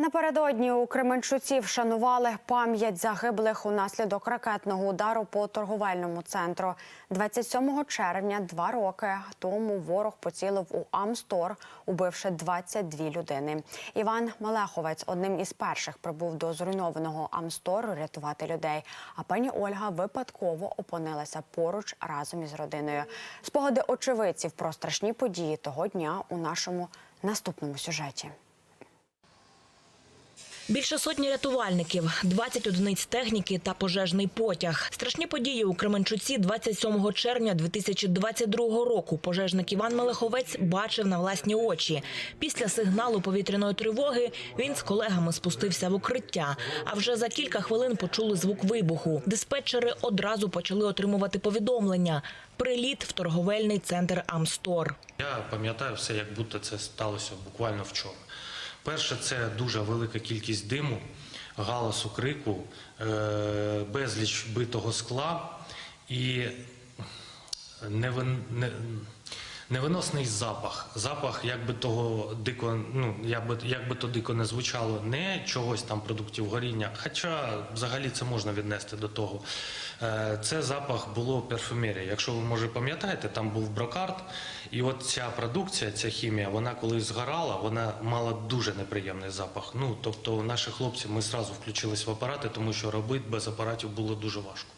Напередодні у Кременчуці вшанували пам'ять загиблих унаслідок ракетного удару по торговельному центру. 27 червня, два роки тому ворог поцілив у Амстор, убивши 22 людини. Іван Малеховець одним із перших прибув до зруйнованого Амстору рятувати людей. А пані Ольга випадково опинилася поруч разом із родиною. Спогади очевидців про страшні події того дня у нашому наступному сюжеті. Більше сотні рятувальників, 20 одиниць техніки та пожежний потяг. Страшні події у Кременчуці 27 червня 2022 року. Пожежник Іван Мелеховець бачив на власні очі. Після сигналу повітряної тривоги він з колегами спустився в укриття. А вже за кілька хвилин почули звук вибуху. Диспетчери одразу почали отримувати повідомлення. Приліт в торговельний центр Амстор. Я пам'ятаю все, як будто це сталося буквально вчора. Перше, це дуже велика кількість диму, галасу крику, е, безліч битого скла і не- невиносний запах. Запах, як би того дико, ну як би, як то дико не звучало, не чогось там продуктів горіння, хоча взагалі це можна віднести до того. Е, Це запах було парфюмерії. Якщо ви може пам'ятаєте, там був брокарт, і от ця продукція, ця хімія, вона коли згорала, вона мала дуже неприємний запах. Ну тобто, наші хлопці ми зразу включились в апарати, тому що робити без апаратів було дуже важко.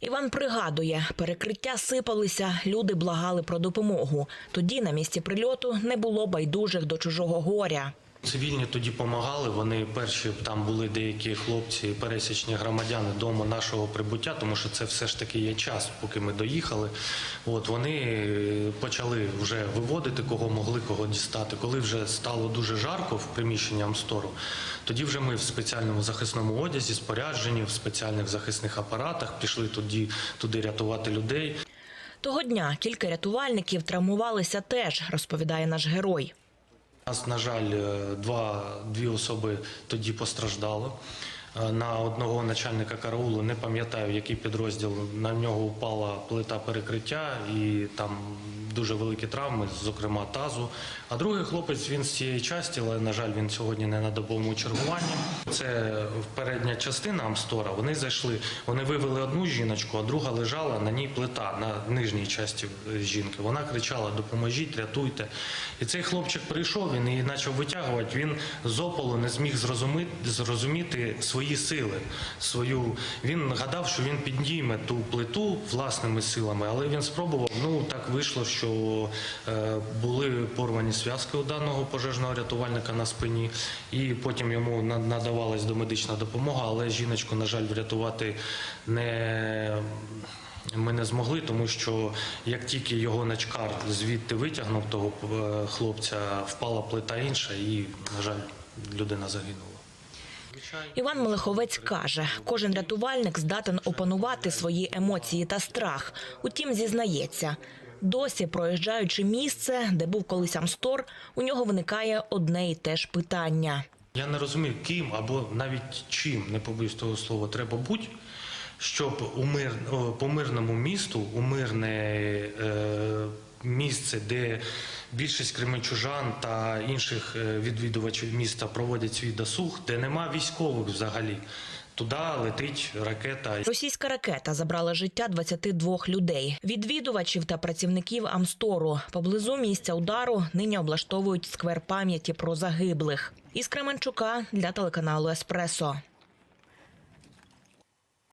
Іван пригадує, перекриття сипалися, люди благали про допомогу. Тоді на місці прильоту не було байдужих до чужого горя. Цивільні тоді допомагали. Вони перші там були деякі хлопці, пересічні громадяни до нашого прибуття, тому що це все ж таки є час, поки ми доїхали. От вони е, почали вже виводити, кого могли, кого дістати. Коли вже стало дуже жарко в приміщенні Амстору, тоді вже ми в спеціальному захисному одязі, споряджені, в спеціальних захисних апаратах пішли туди, туди рятувати людей. Того дня кілька рятувальників травмувалися теж, розповідає наш герой. Нас, на жаль, е, два, дві особи тоді постраждали. Е, На одного начальника караулу не пам'ятаю, який підрозділ. На нього упала плита перекриття і там дуже великі травми, зокрема тазу. А другий хлопець він з цієї часті, але на жаль, він сьогодні не на добовому чергуванні. Це передня частина Амстора. Вони зайшли, вони вивели одну жіночку, а друга лежала на ній плита на нижній часті е, жінки. Вона кричала: Допоможіть, рятуйте. І цей хлопчик прийшов, він її почав витягувати. Він з опалу не зміг зрозуміти, зрозуміти свої сили. Свою він гадав, що він підніме ту плиту власними силами, але він спробував. Ну так вийшло, що е, були порвані зв'язки у даного пожежного рятувальника на спині, і потім йому на- надавалась домедична допомога, але жіночку, на жаль, врятувати не. Ми не змогли, тому що як тільки його начкар звідти витягнув того е, хлопця, впала плита інша, і, на жаль, людина загинула. Іван Мелеховець каже, кожен рятувальник здатен опанувати свої емоції та страх. Утім, зізнається, досі проїжджаючи місце, де був колись Амстор, у нього виникає одне і те ж питання. Я не розумію, ким або навіть чим, не побоюсь того слова, треба бути, щоб у мир, по мирному місту, у мирне е, місце, де більшість кременчужан та інших е, відвідувачів міста проводять свій досуг, де нема військових взагалі. Туди летить ракета. Російська ракета забрала життя 22 людей. Відвідувачів та працівників Амстору поблизу місця удару нині облаштовують сквер пам'яті про загиблих. Із Кременчука для телеканалу Еспресо.